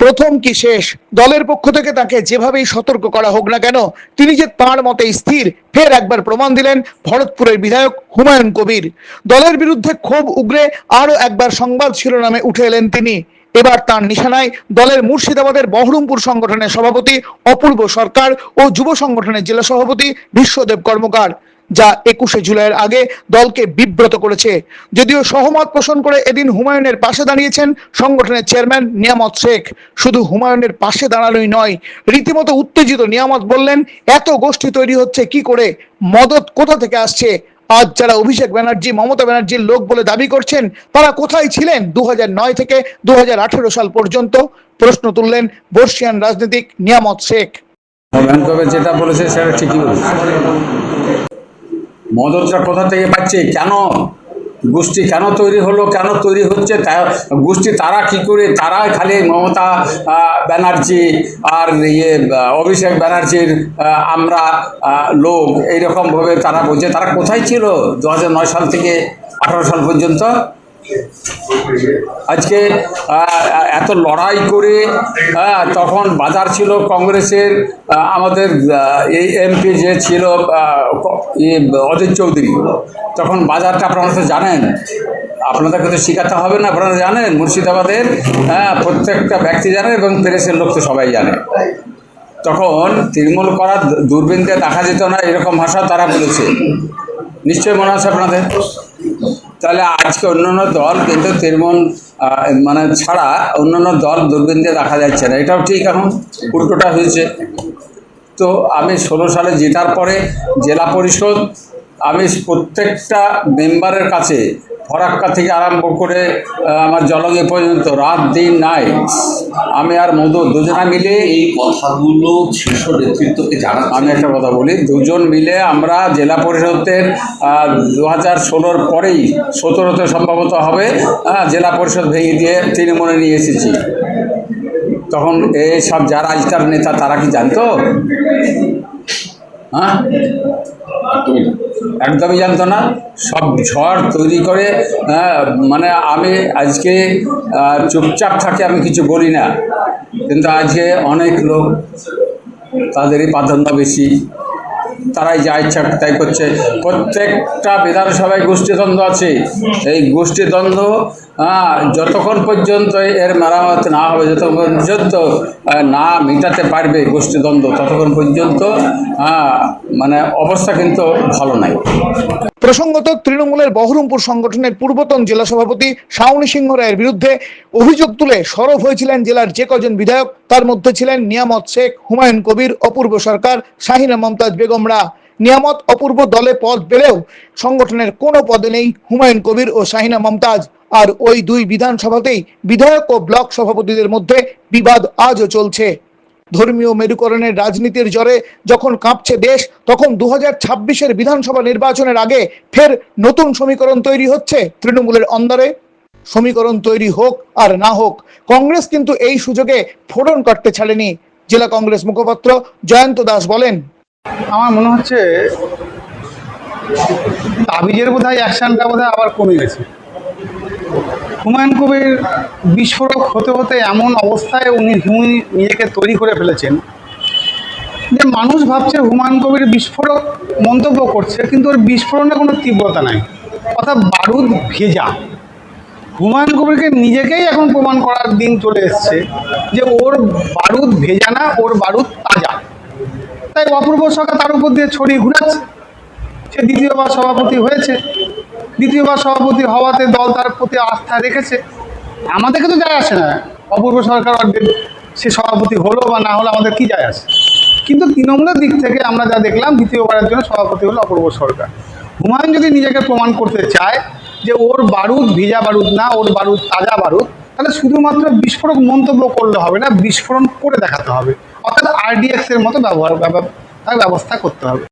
প্রথম কি শেষ? দলের পক্ষ থেকে তাকে যেভাবেই সতর্ক করা হোক না কেন, তিনি যে তাঁর মতে স্থির, ফের একবার প্রমাণ দিলেন ভরতপুরের বিধায়ক হুমায়ুন কবির। দলের বিরুদ্ধে ক্ষোভ উগরে আরও একবার সংবাদ শিরোনামে উঠে এলেন তিনি। এবার তার নিশানায় দলের মুর্শিদাবাদের বহরমপুর সংগঠনের সভাপতি অপূর্ব সরকার ও যুব সংগঠনের জেলা সভাপতি বিশ্বদেব কর্মকার। যা একুশে জুলাইয়ের আগে দলকে বিব্রত করেছে। যদিও সহমত পোষণ করে এদিন হুমায়ুনের পাশে দাঁড়িয়েছেন সংগঠনের চেয়ারম্যান নিয়ামত শেখ। শুধু হুমায়ুনের পাশে দাঁড়ানোই নয়, রীতিমতো উত্তেজিত নিয়ামত বললেন, এত গোষ্ঠী তৈরি হচ্ছে কি করে? মদত কোথা থেকে আসছে? আজ যারা অভিষেক ব্যানার্জি, মমতা ব্যানার্জির লোক বলে দাবি করছেন, তারা কোথায় ছিলেন? দু নয় থেকে দু হাজার আঠারো সাল পর্যন্ত? প্রশ্ন তুললেন বর্ষিয়ান রাজনীতিক নিয়ামত শেখ। যেটা বলেছে সেটা ঠিকই বলেছে। মদতটা কোথা থেকে পাচ্ছে কেন? গোষ্ঠী কেন তৈরি হলো? কেন তৈরি হচ্ছে? গোষ্ঠী তারা কি করে? তারা খালি মমতা ব্যানার্জি আর ইয়ে অভিষেক ব্যানার্জির আমরা লোক। এইরকমভাবে তারা বলছে। তারা কোথায় ছিল? দু সাল থেকে আঠারো সাল পর্যন্ত? আজকে এত লড়াই করে তখন বাজার ছিল কংগ্রেসের আমাদের এই এমপি যে ছিল অজিত চৌধুরী। তখন বাজারটা আপনারা তো জানেন। আপনাদেরকে তো শেখাতে হবে না, আপনারা জানেন, মুর্শিদাবাদের হ্যাঁ প্রত্যেকটা ব্যক্তি জানে এবং প্রেসের লোক তো সবাই জানে। তখন তৃণমূল করার দূরবীন দেখা যেত না, এরকম ভাষা তারা বলেছে। নিশ্চয়ই মনে আছে আপনাদের? তাহলে আজকে অন্যান্য দল কিন্তু তৃণমূল মানে ছাড়া অন্যান্য দল দূরবীন দিয়ে দেখা যাচ্ছে না। এটাও ঠিক এখন, উল্টোটা হয়েছে। তো আমি ষোলো সালে জেতার পরে জেলা পরিষদ আমি প্রত্যেকটা মেম্বারের কাছে ফরাক্কা থেকে আরম্ভ করে আমার জলগে পর্যন্ত, রাত দিন নাই আমি আর মধু দুজনা মিলে এই কথাগুলো শীর্ষ নেতৃত্বকে জানাতে আমি একটা কথা বলি, দুজন মিলে আমরা জেলা পরিষদের দু হাজার ষোলোর পরেই সতেরোতে সম্ভবত হবে জেলা পরিষদ ভেঙে দিয়ে তৃণমূলে নিয়ে এসেছি। তখন এই সব যারা আজকার নেতা, তারা কি জানতো? হ্যাঁ? একদমই জানতো না। সব ঝড় তৈরি করে হ্যাঁ, মানে আমি আজকে চুপচাপ থাকে আমি কিছু বলি না। কিন্তু আজকে অনেক লোক তাদেরই প্রাধান্য বেশি। তারাই যা ইচ্ছা তাই করছে। প্রত্যেকটা বিধানসভায় গোষ্ঠীদ্বন্দ্ব আছে। এই গোষ্ঠীদ্বন্দ্ব যতক্ষণ পর্যন্ত এর মেরামত না হবে, যতক্ষণ পর্যন্ত না মেটাতে পারবে গোষ্ঠীদ্বন্দ্ব ততক্ষণ পর্যন্ত মানে অবস্থা কিন্তু ভালো নাই। প্রসঙ্গত তৃণমূলের বহরমপুর সংগঠনের পূর্বতন জেলা সভাপতি শাওনি সিংহ রায়ের বিরুদ্ধে অভিযোগ তুলে সরব হয়েছিলেন জেলার যে কজন বিধায়ক। তার মধ্যে ছিলেন নিয়ামত শেখ, হুমায়ুন কবির, অপূর্ব সরকার, শাহিনা মমতাজ বেগমরা নিয়ামত অপূর্ব দলে পদ পেলেও সংগঠনের কোনো পদে নেই হুমায়ুন কবির ও শাহিনা মমতাজ। আর ওই দুই বিধানসভাতেই বিধায়ক ও ব্লক সভাপতিদের মধ্যে বিবাদ আজও চলছে। ধর্মীয় মেরুকরণের রাজনীতির জ্বরে যখন কাঁপছে দেশ, তখন দু হাজার বিধানসভা নির্বাচনের আগে ফের নতুন সমীকরণ তৈরি হচ্ছে তৃণমূলের অন্দরে। সমীকরণ তৈরি হোক আর না হোক, কংগ্রেস কিন্তু এই সুযোগে ফোড়ন কাটতে ছাড়েনি। জেলা কংগ্রেস মুখপাত্র জয়ন্ত দাস বলেন আমার মনে হচ্ছে তাবিজের বোধ হয় অ্যাকশানটা বোধ আবার কমে গেছে। হুমায়ুন কবির বিস্ফোরক হতে হতে এমন অবস্থায় উনি উনি নিজেকে তৈরি করে ফেলেছেন যে মানুষ ভাবছে হুমায়ুন কবির বিস্ফোরক মন্তব্য করছে, কিন্তু ওর বিস্ফোরণে কোনো তীব্রতা নাই। অর্থাৎ বারুদ ভেজা। হুমায়ুন কবিরকে নিজেকেই এখন প্রমাণ করার দিন চলে এসছে যে ওর বারুদ ভেজা না, ওর বারুদ তাজা। তাই অপূর্ব সরকার তার উপর দিয়ে ছড়িয়ে ঘুরাচ্ছে। সে দ্বিতীয়বার সভাপতি হয়েছে। দ্বিতীয়বার সভাপতি হওয়াতে দল তার প্রতি আস্থা রেখেছে। আমাদেরকে তো যায় আসে না। অপূর্ব সরকার সে সভাপতি হলো বা না হলো আমাদের কি যায় আসে? কিন্তু তৃণমূলের দিক থেকে আমরা যা দেখলাম, দ্বিতীয়বারের জন্য সভাপতি হলো অপূর্ব সরকার। হুমায়ুন যদি নিজেকে প্রমাণ করতে চায় যে ওর বারুদ ভিজা বারুদ না, ওর বারুদ তাজা বারুদ, তাহলে শুধুমাত্র বিস্ফোরক মন্তব্য করলে হবে না, বিস্ফোরণ করে দেখাতে হবে। অর্থাৎ আরডিএক্স এর মতো ব্যবহার ব্যবস্থা করতে হবে।